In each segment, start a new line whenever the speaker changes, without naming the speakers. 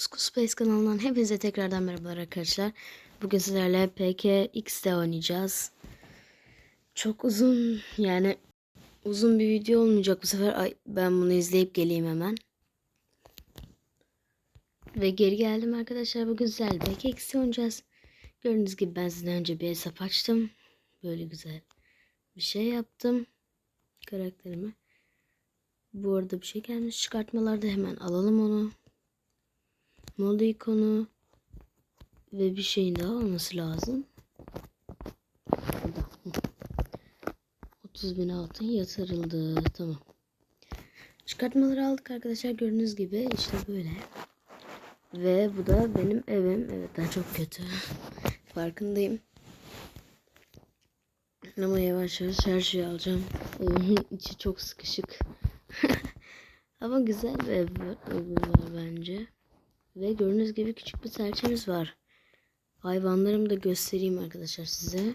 Kuskus Space kanalından hepinize tekrardan merhabalar arkadaşlar. Bugün sizlerle PKX'de oynayacağız. Çok uzun yani uzun bir video olmayacak bu sefer. Ay, ben bunu izleyip geleyim hemen. Ve geri geldim arkadaşlar. Bugün sizlerle PKX'de oynayacağız. Gördüğünüz gibi ben sizden önce bir hesap açtım. Böyle güzel bir şey yaptım. Karakterime. Bu arada bir şey gelmiş çıkartmalarda hemen alalım onu. Moda ikonu ve bir şeyin daha olması lazım. Burada. Hı. 30 bin altın yatırıldı. Tamam. Çıkartmaları aldık arkadaşlar. Gördüğünüz gibi işte böyle. Ve bu da benim evim. Evet daha çok kötü. Farkındayım. Ama yavaş yavaş her şeyi alacağım. Evimin içi çok sıkışık. Ama güzel bir ev evi var bence. Ve gördüğünüz gibi küçük bir serçemiz var. Hayvanlarımı da göstereyim arkadaşlar size.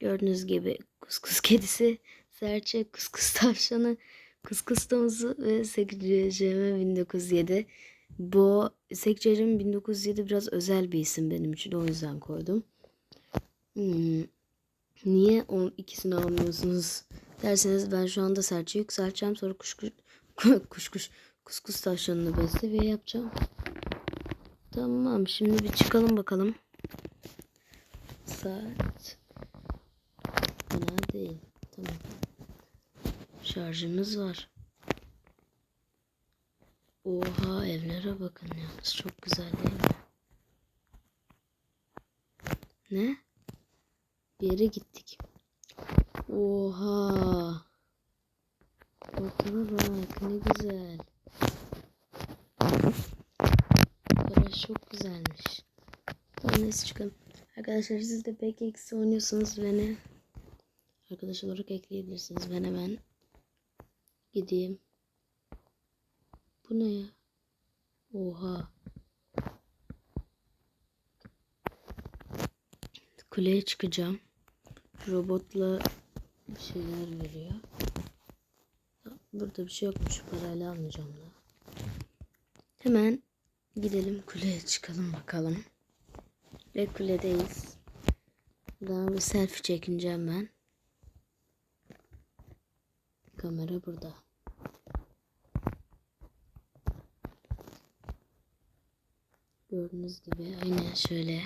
Gördüğünüz gibi kuskus kedisi, serçe, kuskus tavşanı, kuskus domuzu ve sekreterime 1907. Bu sekreterim 1907 biraz özel bir isim benim için o yüzden koydum. Hmm. Niye o ikisini almıyorsunuz derseniz ben şu anda serçe yükselteceğim sonra kuş kuş kuş kuş kuskus tavşanını ben yapacağım. Tamam şimdi bir çıkalım bakalım. Saat fena değil. Tamam. Şarjımız var. Oha evlere bakın yalnız çok güzel değil mi? Ne? Bir yere gittik. Oha. Ortama bak ne güzel. Çok güzelmiş. Tamam neyse çıkalım. Arkadaşlar siz de eksi oynuyorsanız beni arkadaş olarak ekleyebilirsiniz. Ben hemen gideyim. Bu ne ya? Oha. Kuleye çıkacağım. Robotla bir şeyler veriyor. Burada bir şey yokmuş. Parayla almayacağım da. Hemen gidelim kuleye çıkalım bakalım. Ve kuledeyiz. Daha bir selfie çekineceğim ben. Kamera burada. Gördüğünüz gibi aynen şöyle.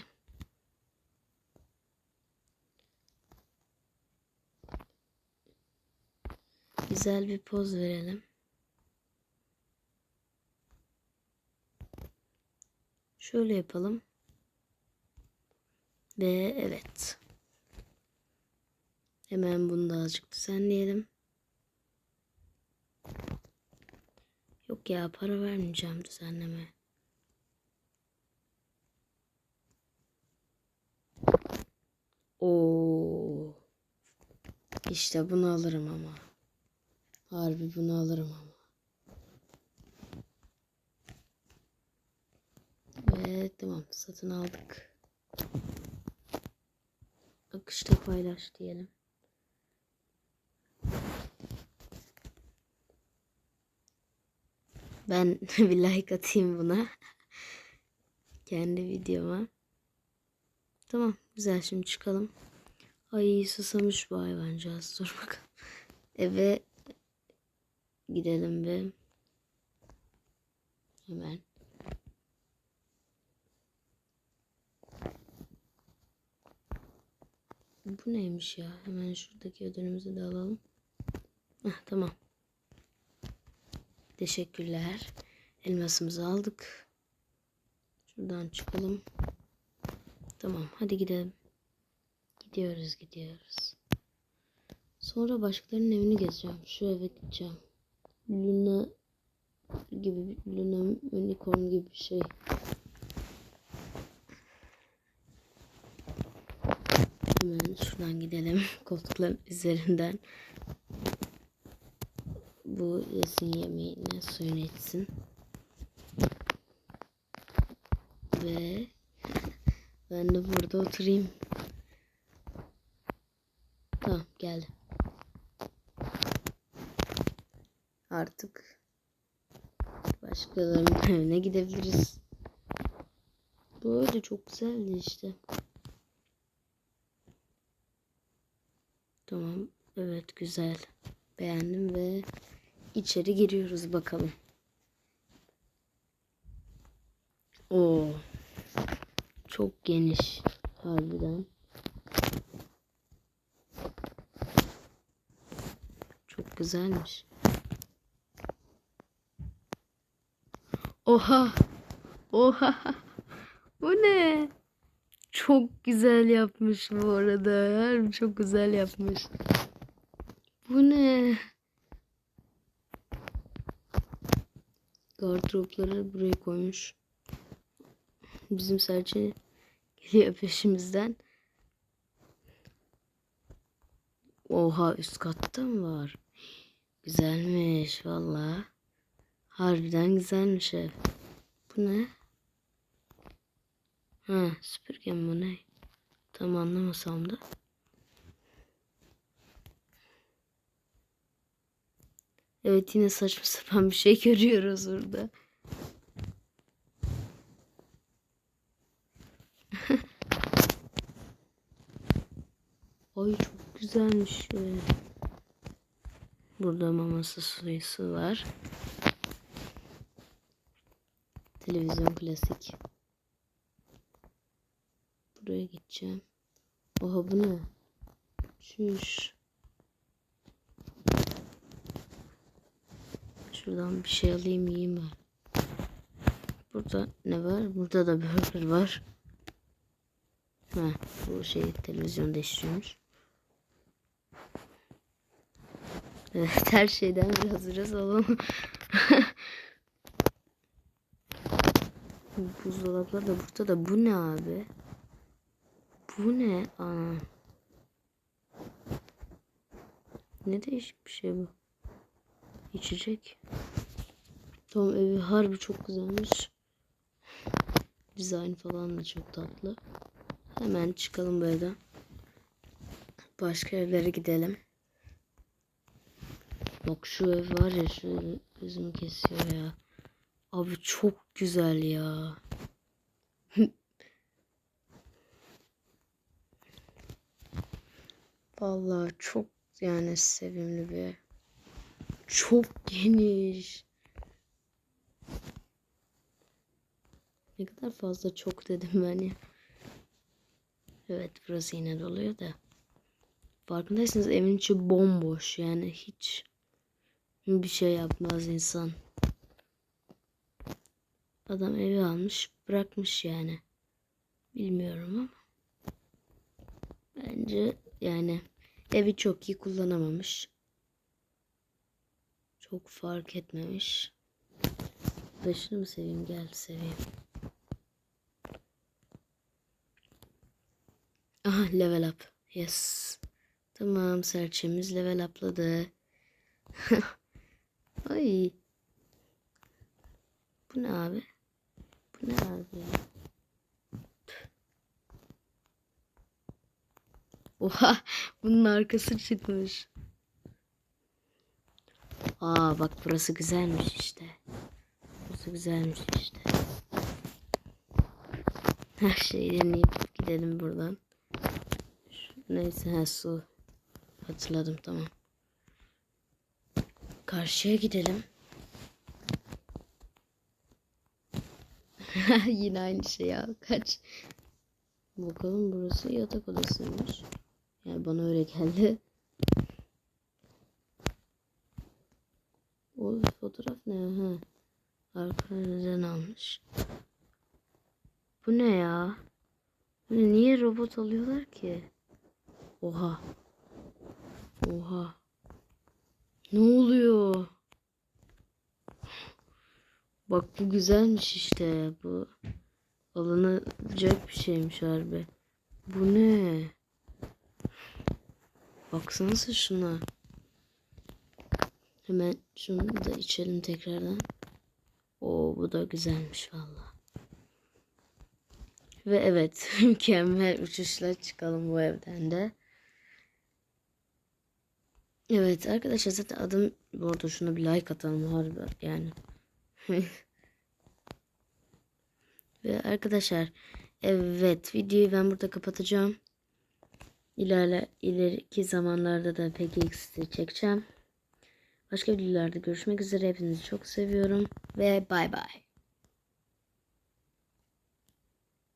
Güzel bir poz verelim. Şöyle yapalım. Ve evet. Hemen bunu da azıcık düzenleyelim. Yok ya para vermeyeceğim düzenleme. Oo. İşte bunu alırım ama. Harbi bunu alırım ama. Ve tamam satın aldık. Akışta paylaş diyelim. Ben bir like atayım buna. Kendi videoma. Tamam güzel şimdi çıkalım. Ay susamış bu hayvancağız. Dur bakalım. Eve gidelim ve hemen Bu neymiş ya? Hemen şuradaki ödülümüzü de alalım. Heh, tamam. Teşekkürler. Elmasımızı aldık. Şuradan çıkalım. Tamam hadi gidelim. Gidiyoruz gidiyoruz. Sonra başkalarının evini gezeceğim. Şu eve gideceğim. Luna gibi Luna unicorn gibi bir şey. Hemen şuradan gidelim. Koltukların üzerinden. Bu yesin yemeğini suyunu içsin. Ve ben de burada oturayım. Tamam geldi. Artık Başkalarının evine gidebiliriz. Böyle çok güzeldi işte. Tamam. Evet güzel. Beğendim ve içeri giriyoruz bakalım. Oo. Çok geniş harbiden. Çok güzelmiş. Oha. Oha. Bu ne? Çok güzel yapmış bu arada. Harbi çok güzel yapmış. Bu ne? Gardıropları buraya koymuş. Bizim serçe geliyor peşimizden. Oha üst katta mı var? Güzelmiş valla. Harbiden güzelmiş ev. Bu ne? Ha süpürge mi bu ne? Tam anlamasam da. Evet yine saçma sapan bir şey görüyoruz burada. Ay çok güzelmiş. Burada maması suyusu var. Televizyon klasik. Buraya gideceğim. Oha bu ne? Şuş. Şuradan bir şey alayım yiyeyim ben. Burada ne var? Burada da burger var. Ha, bu şey televizyon değiştiriyormuş. Evet her şeyden biraz biraz alalım. Buzdolapları da burada da bu ne abi? Bu ne? Aa. Ne değişik bir şey bu. İçecek. Tamam evi harbi çok güzelmiş. Dizayn falan da çok tatlı. Hemen çıkalım bu. Başka evlere gidelim. Bak şu ev var ya şu gözümü kesiyor ya. Abi çok güzel ya. Vallahi çok yani sevimli bir. Çok geniş. Ne kadar fazla çok dedim ben ya. Evet burası yine doluyor da. Farkındaysanız evin içi bomboş yani hiç bir şey yapmaz insan. Adam evi almış bırakmış yani. Bilmiyorum ama. Bence yani evi çok iyi kullanamamış. Çok fark etmemiş. Başını mı seveyim gel seveyim. Aha level up. Yes. Tamam serçemiz level upladı. Ay. Bu ne abi? Bu ne abi Oha bunun arkası çıkmış. Aa bak burası güzelmiş işte. Burası güzelmiş işte. Her şeyi deneyip gidelim buradan. Neyse ha su. Hatırladım tamam. Karşıya gidelim. Yine aynı şey ya. Kaç. Bakalım burası yatak odasıymış. Yani bana öyle geldi. O fotoğraf ne? Ha. Arkadan almış. Bu ne ya? Ne? Niye robot alıyorlar ki? Oha. Oha. Ne oluyor? Bak bu güzelmiş işte. Bu alınacak bir şeymiş harbi. Bu ne? Baksanıza şuna. Hemen şunu da içelim tekrardan. Oo bu da güzelmiş valla. Ve evet mükemmel uçuşla çıkalım bu evden de. Evet arkadaşlar zaten adım bu arada şuna bir like atalım harbi yani. Ve arkadaşlar evet videoyu ben burada kapatacağım. İlerle, ileriki zamanlarda da PGX'i çekeceğim. Başka videolarda görüşmek üzere. Hepinizi çok seviyorum ve bay bay.